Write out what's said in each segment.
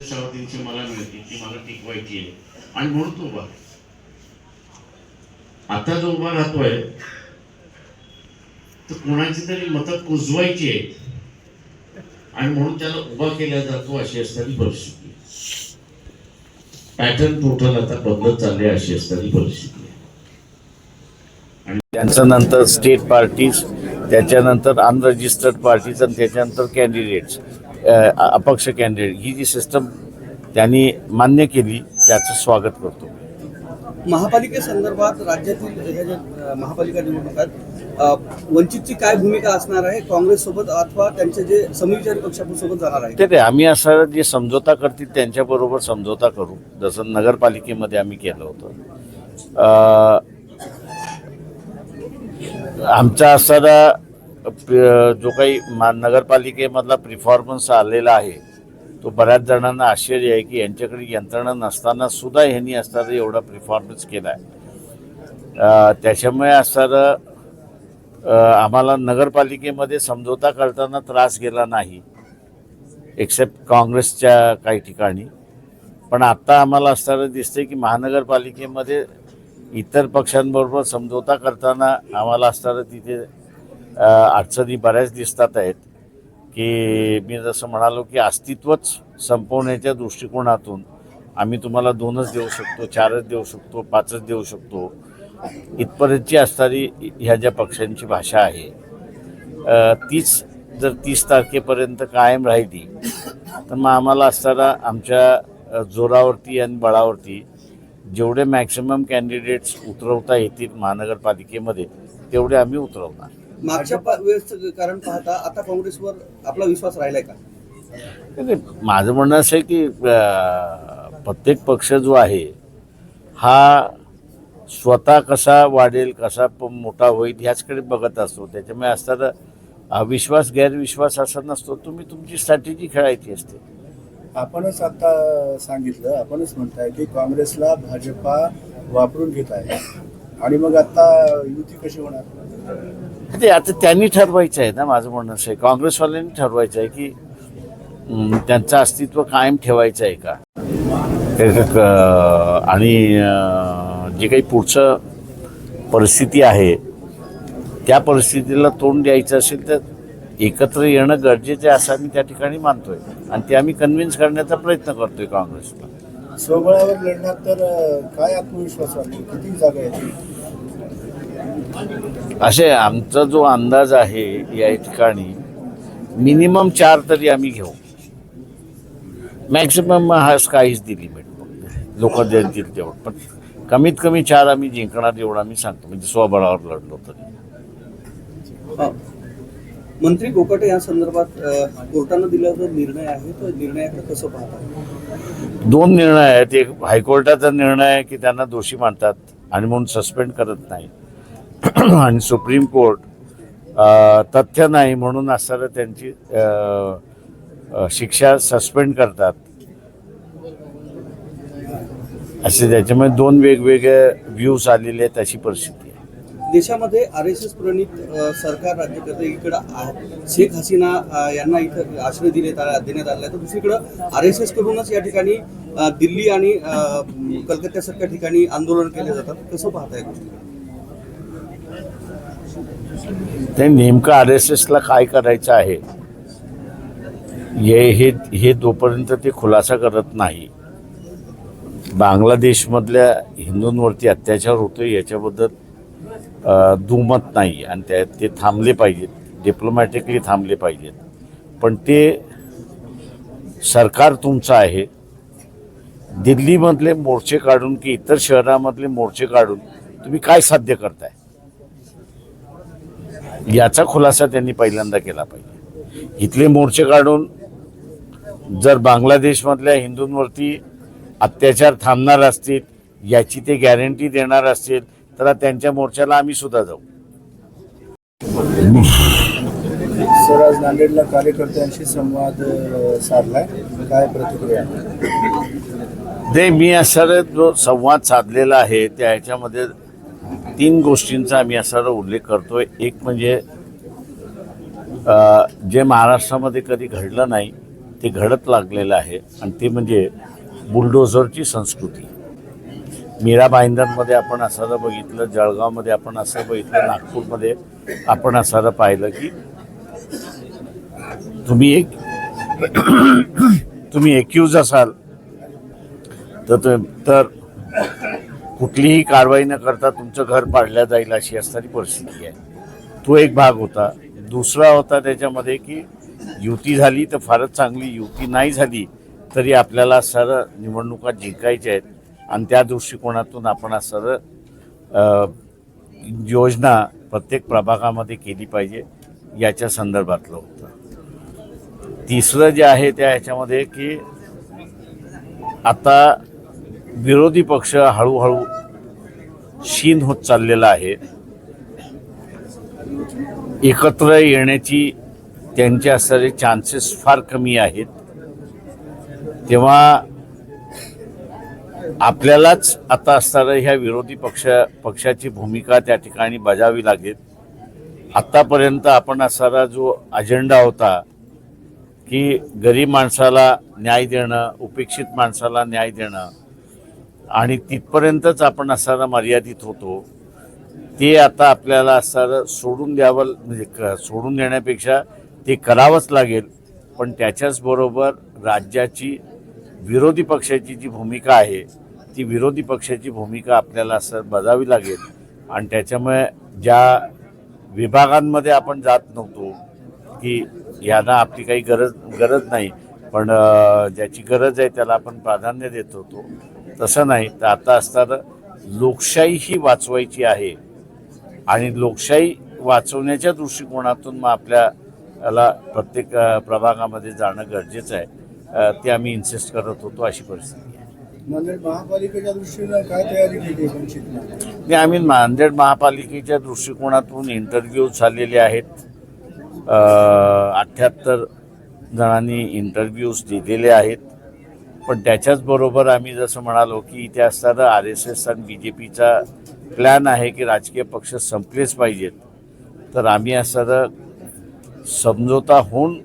साडेतीनशे मला मिळते ती मला टिकवायची आहे. आणि म्हणून तो उभा आता जो उभा राहतोय तर कोणाची तरी मतं कुजवायची आहेत आणि म्हणून त्याला उभा केला जातो अशी असणारी परिस्थिती पॅटर्न टोटल आता बदलत चालले अशी असणारी परिस्थिती आहे. त्यांचं नंतर स्टेट पार्टीज त्याच्यानंतर अनरजिस्टर्ड पार्टीज आणि त्याच्यानंतर कॅन्डिडेट्स अपक्ष कॅन्डिडेट ही जी सिस्टम त्यांनी मान्य केली त्याचं स्वागत करतो. महापालिकेसंदर्भात राज्यातील ह्या ज्या अ, महापालिका निवडणुकात वंचितची काय भूमिका असणार आहे? काँग्रेस सोबत अथवा त्यांचे जे समविचारी पक्षासोबत जाणार आहे? ते ते आम्ही असं जे समझोता करतील त्यांच्याबरोबर समझोता करू. जसं नगरपालिकेमध्ये आम्ही केलं होतं. आमचा असणारा प- जो काही मा नगरपालिकेमधला प्रिफॉर्मन्स आलेला आहे तो बऱ्याच जणांना आश्चर्य आहे की यांच्याकडे यंत्रणा नसताना सुद्धा ह्यांनी असणारा एवढा प्रिफॉर्मन्स केला आहे. त्याच्यामुळे असणारं आम्हाला नगरपालिकेमध्ये समझोता करताना त्रास गेला नाही एक्सेप्ट काँग्रेसच्या काही ठिकाणी. पण आत्ता आम्हाला असताना दिसते की महानगरपालिकेमध्ये इतर पक्षांबरोबर समझोता करताना आम्हाला असताना तिथे अडचणी बऱ्याच दिसतात आहेत की मी जसं म्हणालो की अस्तित्वच संपवण्याच्या दृष्टिकोनातून आम्ही तुम्हाला दोनच देऊ शकतो चारच देऊ शकतो पाचच देऊ शकतो. इथपर्यंतची असणारी ह्या ज्या पक्षांची भाषा आहे तीच जर तीस तारखेपर्यंत कायम राहिली तर मग आम्हाला असताना आमच्या जोरावरती आणि बळावरती जेवढे मॅक्सिमम कॅन्डिडेट्स उतरवता येतील महानगरपालिकेमध्ये तेवढे आम्ही उतरवणार. मागच्या वेळेस कारण पाहता आता काँग्रेसवर आपला विश्वास राहिलाय का? नाही, माझं म्हणणं असं आहे की प्रत्येक पक्ष जो आहे हा स्वतः कसा वाढेल कसा प- मोठा होईल ह्याचकडे बघत असतो. त्याच्यामुळे असताना विश्वास गैरविश्वास असा नसतो. तुम्ही तुमची स्ट्रॅटेजी खेळायची असते. आपणच आता सांगितलं आपणच म्हणताय की काँग्रेसला भाजपा वापरून घेत आहे. आणि मग आता युती कशी होणार? ते आता त्यांनी ठरवायचं आहे ना माझं म्हणणं असं आहे. काँग्रेसवाल्यांनी ठरवायचं आहे की त्यांचं अस्तित्व कायम ठेवायचं आहे का? ते क- आणि जे काही पुढचं परिस्थिती आहे त्या परिस्थितीला तोंड द्यायचं असेल तर एकत्र येणं गरजेचं आहे असं आम्ही त्या ठिकाणी मानतोय. आणि ते आम्ही कन्व्हिन्स करण्याचा प्रयत्न करतोय काँग्रेसला. स्वबळावर लढण्यात तर काय आत्मविश्वास वाटतो? किती जागा आहे असे आमचा जो अंदाज आहे या ठिकाणी मिनिमम चार तरी आम्ही घेऊ. मॅक्सिमम हा स्काईज दी लिमिट लोक देतील तेवढं. पण कमीत कमी चार आम्ही जिंकणार एवढं आम्ही सांगतो. म्हणजे स्वबळावर लढलो तरी. अ, मंत्री गोकटे या संदर्भात कोर्टानं दिलेला जो निर्णय आहे तो निर्णयाकडे कसं पाहता? दोन निर्णय आहेत. एक हायकोर्टाचा निर्णय आहे की त्यांना दोषी मानतात आणि म्हणून सस्पेंड करत नाही आणि सुप्रीम कोर्ट तथ्य नाही म्हणून असताना त्यांची शिक्षा सस्पेंड करतात. असे त्याच्यामुळे दोन वेगवेगळे व्ह्यूज आलेले आहेत अशी परिस्थिती आहे. देशामध्ये आर एस एस प्रणित सरकार राज्य करते इकडं शेख हसीना यांना इथं आश्रय दिलेत देण्यात आला आहे. तर दुसरीकडं आर एस एस कडूनच या ठिकाणी दिल्ली आणि कलकत्त्यासारख्या ठिकाणी आंदोलन केले जातात. कसं पाहताय? गोष्टी ते नेमकं आर एस एसला काय करायचं आहे? हे हे हे जोपर्यंत ते खुलासा करत नाही. बांगलादेशमधल्या हिंदूंवरती अत्याचार होतो याच्याबद्दल दुमत नाही आणि त्या ते थांबले पाहिजेत. डिप्लोमॅटिकली थांबले पाहिजेत. पण ते सरकार तुमचं आहे. दिल्लीमधले मोर्चे काढून की इतर शहरामधले मोर्चे काढून तुम्ही काय साध्य करताय? याचा खुलासा त्यांनी पहिल्यांदा केला पाहिजे. इथले मोर्चे काढून जर बांगलादेशमधल्या हिंदूंवरती अत्याचार थांबणार असतील याची ते गॅरंटी देणार असतील तर त्यांच्या मोर्चाला आम्ही सुद्धा जाऊ. सर आज नांदेडला कार्यकर्त्यांशी संवाद साधलाय. काय प्रतिक्रिया? ते मी असं जो संवाद साधलेला आहे त्या ह्याच्यामध्ये तीन गोष्टींचा आम्ही असा उल्लेख करतोय. एक म्हणजे जे महाराष्ट्रामध्ये कधी घडलं नाही ते घडत लागलेलं आहे आणि ते म्हणजे बुलडोझरची संस्कृती. मीरा भाईंदरमध्ये आपण असं बघितलं जळगावमध्ये आपण असं बघितलं नागपूरमध्ये आपण असं पाहिलं की तुम्ही एक तुम्ही एक्यूज असाल तर तर कुठलीही कारवाई न करता तुमचं घर पाडल्या जाईल अशी असणारी परिस्थिती आहे. तो एक भाग होता. दुसरा होता त्याच्यामध्ये की युती झाली तर फारच चांगली युती नाही झाली तरी आपल्याला सर निवडणुका जिंकायच्या आहेत आणि त्या दृष्टिकोनातून आपण सर योजना प्रत्येक प्रभागामध्ये केली पाहिजे याच्या संदर्भातलं होतं. तिसरं जे आहे त्या ह्याच्यामध्ये की आता विरोधी पक्ष हळूहळू क्षीण होत चाललेला आहे. एकत्र येण्याची त्यांचे असणारे चान्सेस फार कमी आहेत. तेव्हा आपल्यालाच आता असणारं ह्या विरोधी पक्ष पक्षाची भूमिका त्या ठिकाणी बजावी लागेल. आत्तापर्यंत आपण असणारा जो अजेंडा होता की गरीब माणसाला न्याय देणं उपेक्षित माणसाला न्याय देणं आणि तिथपर्यंतच आपण असणारा मर्यादित होतो. ते आता आपल्याला असणारं सोडून द्यावं म्हणजे क सोडून देण्यापेक्षा ते करावंच लागेल. पण त्याच्याचबरोबर राज्याची विरोधी पक्षाची जी भूमिका आहे ती विरोधी पक्षाची भूमिका आपल्याला असं बजावी लागेल. आणि त्याच्यामुळे ज्या विभागांमध्ये आपण जात नव्हतो की यांना आपली काही गरज गरज नाही पण ज्याची गरज आहे त्याला आपण प्राधान्य देत होतो. तसं नाही तर आता असताना लोकशाही ही वाचवायची आहे. आणि लोकशाही वाचवण्याच्या दृष्टिकोनातून मग आपल्याला प्रत्येक प्रभागामध्ये जाणं गरजेचं आहे. ते आम्ही इन्सिस्ट करत होतो अशी परिस्थिती आहे. नांदेड महापालिकेच्या दृष्टीनं काय तयारी केली नाही आम्ही नांदेड महापालिकेच्या दृष्टिकोनातून इंटरव्ह्यू झालेले आहेत. अठ्ठ्याहत्तर जणांनी इंटरव्ह्यूज दिलेले आहेत. पण त्याच्याचबरोबर आम्ही जसं म्हणालो की इथे असताना आर एस एस आणि बी जे पीचा प्लॅन आहे की राजकीय पक्ष संपलेच पाहिजेत. तर आम्ही असताना समझोता होऊन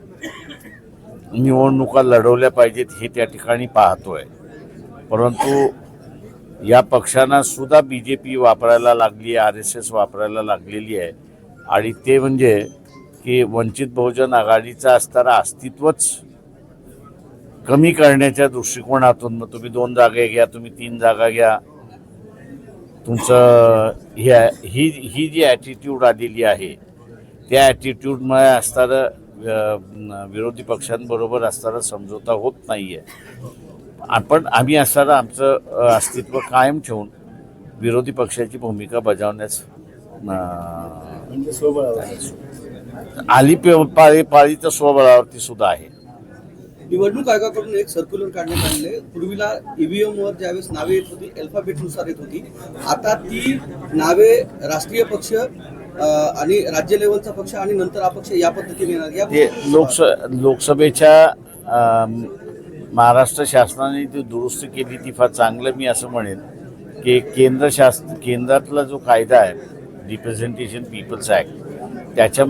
निवडणुका लढवल्या पाहिजेत हे त्या ठिकाणी पाहतोय. परंतु या पक्षांना सुद्धा बी जे पी वापरायला लागली आहे आर एस एस वापरायला लागलेली आहे. आणि ते म्हणजे की वंचित बहुजन आघाडीचं असताना अस्तित्वच कमी करण्याच्या दृष्टिकोनातून मग तुम्ही दोन जागा घ्या तुम्ही तीन जागा घ्या. तुमचं ही ही ही जी ॲटिट्यूड आलेली आहे त्या ॲटिट्यूडमुळे असणारं अ, विरोधी पक्षांबरोबर असणारा समझोता होत नाही आहे आपण आम्ही असताना आमचं अस्तित्व कायम ठेवून विरोधी पक्षाची भूमिका बजावण्यास म्हणजे आली पे- पाळी पाळी तर स्वबळावरती सुद्धा आहे. निवडणूक आयोगाकडून एक सर्क्युलर काढण्यात आलेले पूर्वीला ईव्हीएम वर ज्यावेळेस नावे येत होती अल्फाबेटनुसार येत होती आता ती नावे राष्ट्रीय पक्ष आणि राज्य लेवलचा पक्ष आणि नंतर अपक्ष या पद्धतीने येणार. या लोकस लोकसभेच्या महाराष्ट्र शासनाने ती दुरुस्ती केली ती फार चांगलं मी असं म्हणेन की केंद्र शासन केंद्रातला जो कायदा आहे रिप्रेझेंटेशन पीपल्स ॲक्ट त्याच्या